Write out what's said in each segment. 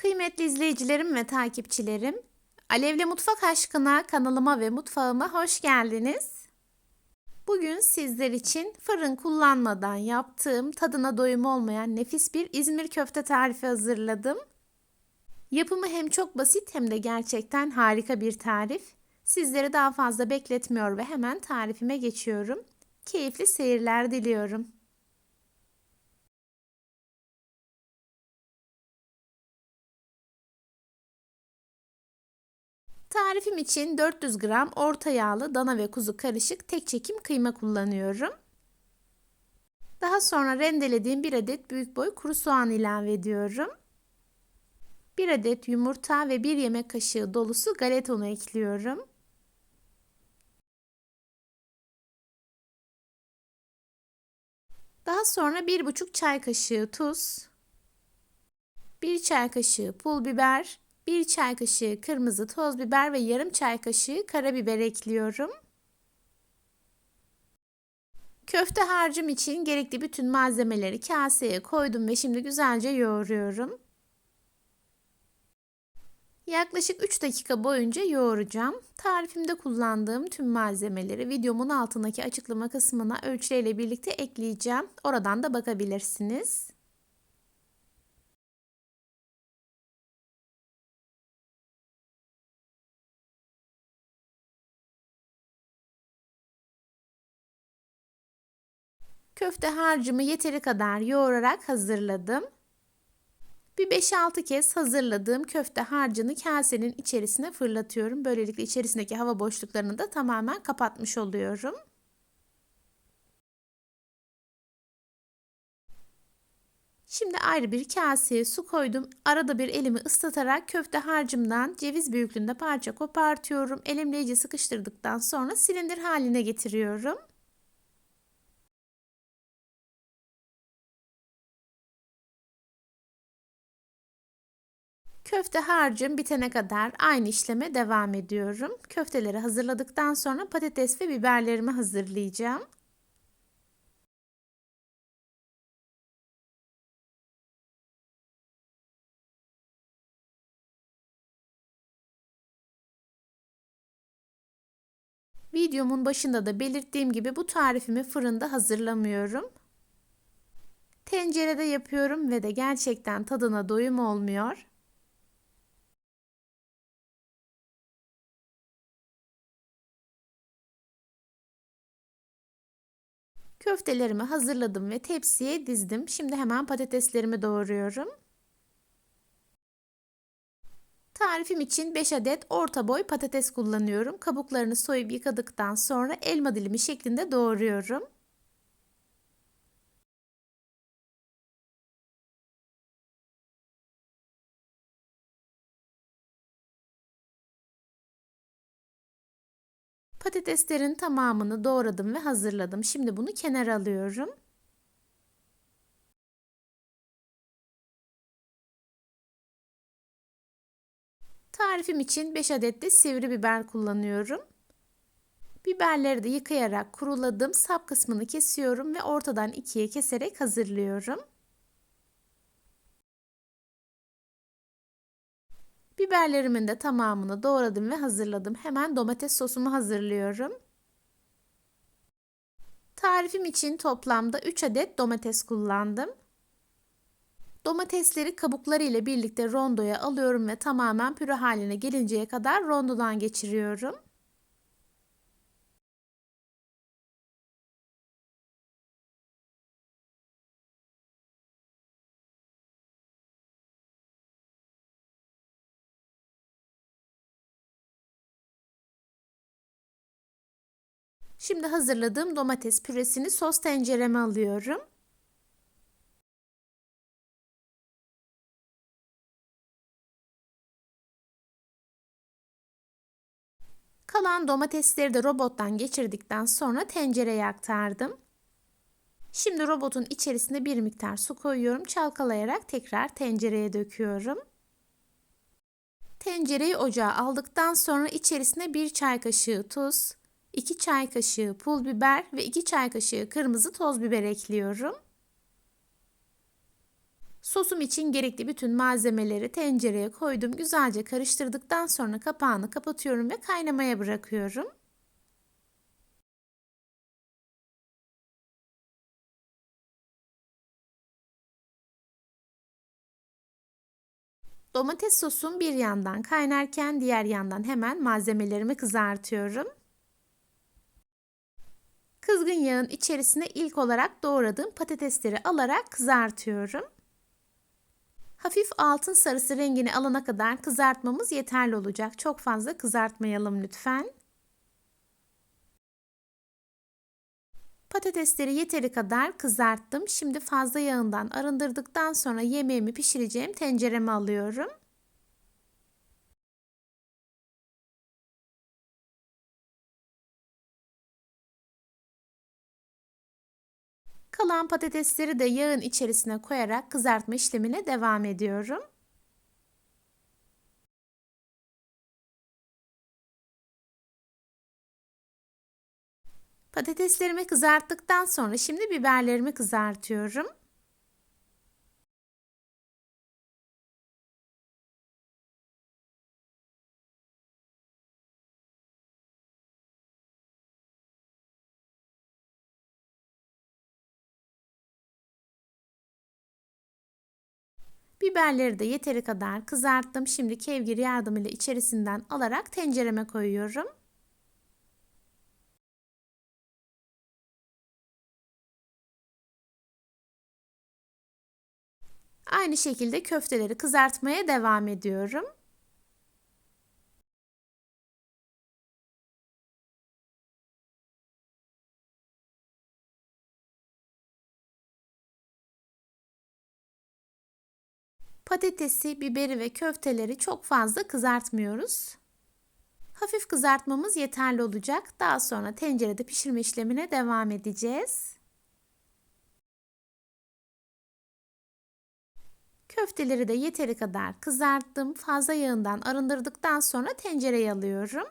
Kıymetli izleyicilerim ve takipçilerim, Alevli Mutfak Aşkına kanalıma ve mutfağıma hoş geldiniz. Bugün sizler için fırın kullanmadan yaptığım tadına doyum olmayan nefis bir İzmir köfte tarifi hazırladım. Yapımı hem çok basit hem de gerçekten harika bir tarif. Sizleri daha fazla bekletmiyor ve hemen tarifime geçiyorum. Keyifli seyirler diliyorum. Tarifim için 400 gram orta yağlı dana ve kuzu karışık tek çekim kıyma kullanıyorum. Daha sonra rendelediğim bir adet büyük boy kuru soğan ilave ediyorum. 1 adet yumurta ve 1 yemek kaşığı dolusu galeta unu ekliyorum. Daha sonra 1,5 çay kaşığı tuz, 1 çay kaşığı pul biber, 1 çay kaşığı kırmızı toz biber ve yarım çay kaşığı karabiber ekliyorum. Köfte harcım için gerekli bütün malzemeleri kaseye koydum ve şimdi güzelce yoğuruyorum. Yaklaşık 3 dakika boyunca yoğuracağım. Tarifimde kullandığım tüm malzemeleri videomun altındaki açıklama kısmına ölçüyle birlikte ekleyeceğim. Oradan da bakabilirsiniz. Köfte harcımı yeteri kadar yoğurarak hazırladım. Bir 5-6 kez hazırladığım köfte harcını kasenin içerisine fırlatıyorum. Böylelikle içerisindeki hava boşluklarını da tamamen kapatmış oluyorum. Şimdi ayrı bir kaseye su koydum. Arada bir elimi ıslatarak köfte harcımdan ceviz büyüklüğünde parça kopartıyorum. Elimle iyice sıkıştırdıktan sonra silindir haline getiriyorum. Köfte harcım bitene kadar aynı işleme devam ediyorum. Köfteleri hazırladıktan sonra patates ve biberlerimi hazırlayacağım. Videomun başında da belirttiğim gibi bu tarifimi fırında hazırlamıyorum. Tencerede yapıyorum ve de gerçekten tadına doyum olmuyor. Köftelerimi hazırladım ve tepsiye dizdim. Şimdi hemen patateslerimi doğruyorum. Tarifim için 5 adet orta boy patates kullanıyorum. Kabuklarını soyup yıkadıktan sonra elma dilimi şeklinde doğruyorum. Patateslerin tamamını doğradım ve hazırladım. Şimdi bunu kenara alıyorum. Tarifim için 5 adet de sivri biber kullanıyorum. Biberleri de yıkayarak kuruladım. Sap kısmını kesiyorum ve ortadan ikiye keserek hazırlıyorum. Biberlerimin de tamamını doğradım ve hazırladım. Hemen domates sosumu hazırlıyorum. Tarifim için toplamda 3 adet domates kullandım. Domatesleri kabukları ile birlikte rondoya alıyorum ve tamamen püre haline gelinceye kadar rondodan geçiriyorum. Şimdi hazırladığım domates püresini sos tencereme alıyorum. Kalan domatesleri de robottan geçirdikten sonra tencereye aktardım. Şimdi robotun içerisine bir miktar su koyuyorum. Çalkalayarak tekrar tencereye döküyorum. Tencereyi ocağa aldıktan sonra içerisine bir çay kaşığı tuz, 2 çay kaşığı pul biber ve 2 çay kaşığı kırmızı toz biber ekliyorum. Sosum için gerekli bütün malzemeleri tencereye koydum. Güzelce karıştırdıktan sonra kapağını kapatıyorum ve kaynamaya bırakıyorum. Domates sosum bir yandan kaynarken diğer yandan hemen malzemelerimi kızartıyorum. Kızgın yağın içerisine ilk olarak doğradığım patatesleri alarak kızartıyorum. Hafif altın sarısı rengini alana kadar kızartmamız yeterli olacak. Çok fazla kızartmayalım lütfen. Patatesleri yeteri kadar kızarttım. Şimdi fazla yağından arındırdıktan sonra yemeğimi pişireceğim tencereme alıyorum. Kalan patatesleri de yağın içerisine koyarak kızartma işlemine devam ediyorum. Patateslerimi kızarttıktan sonra şimdi biberlerimi kızartıyorum. Biberleri de yeteri kadar kızarttım. Şimdi kevgir yardımıyla içerisinden alarak tencereme koyuyorum. Aynı şekilde köfteleri kızartmaya devam ediyorum. Patatesi, biberi ve köfteleri çok fazla kızartmıyoruz. Hafif kızartmamız yeterli olacak. Daha sonra tencerede pişirme işlemine devam edeceğiz. Köfteleri de yeteri kadar kızarttım. Fazla yağından arındırdıktan sonra tencereye alıyorum.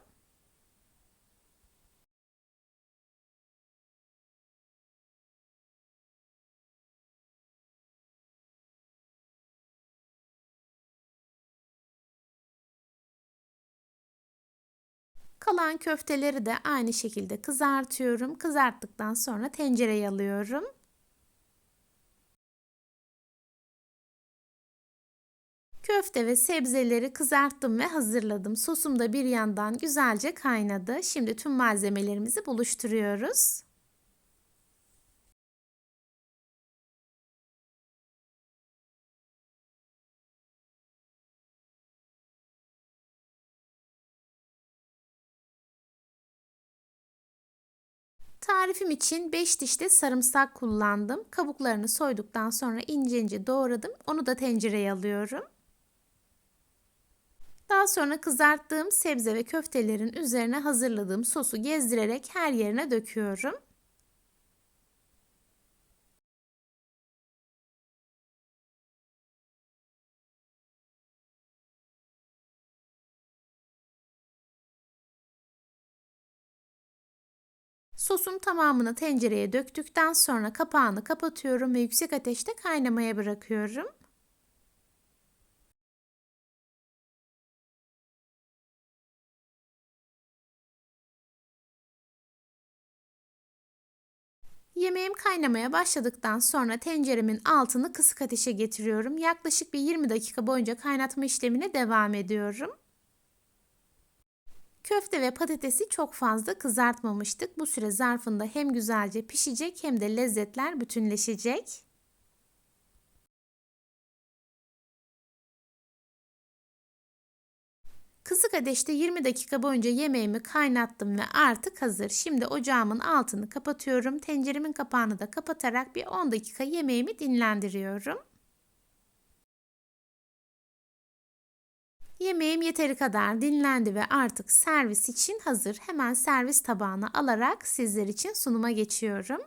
Kalan köfteleri de aynı şekilde kızartıyorum. Kızarttıktan sonra tencereye alıyorum. Köfte ve sebzeleri kızarttım ve hazırladım. Sosum da bir yandan güzelce kaynadı. Şimdi tüm malzemelerimizi buluşturuyoruz. Tarifim için 5 diş de sarımsak kullandım. Kabuklarını soyduktan sonra ince ince doğradım. Onu da tencereye alıyorum. Daha sonra kızarttığım sebze ve köftelerin üzerine hazırladığım sosu gezdirerek her yerine döküyorum. Sosun tamamını tencereye döktükten sonra kapağını kapatıyorum ve yüksek ateşte kaynamaya bırakıyorum. Yemeğim kaynamaya başladıktan sonra tenceremin altını kısık ateşe getiriyorum. Yaklaşık bir 20 dakika boyunca kaynatma işlemine devam ediyorum. Köfte ve patatesi çok fazla kızartmamıştık. Bu süre zarfında hem güzelce pişecek hem de lezzetler bütünleşecek. Kısık ateşte 20 dakika boyunca yemeğimi kaynattım ve artık hazır. Şimdi ocağımın altını kapatıyorum. Tenceremin kapağını da kapatarak bir 10 dakika yemeğimi dinlendiriyorum. Yemeğim yeteri kadar dinlendi ve artık servis için hazır. Hemen servis tabağına alarak sizler için sunuma geçiyorum.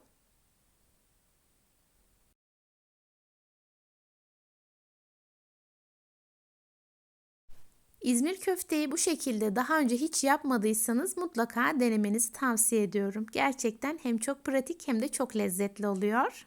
İzmir köfteyi bu şekilde daha önce hiç yapmadıysanız mutlaka denemenizi tavsiye ediyorum. Gerçekten hem çok pratik hem de çok lezzetli oluyor.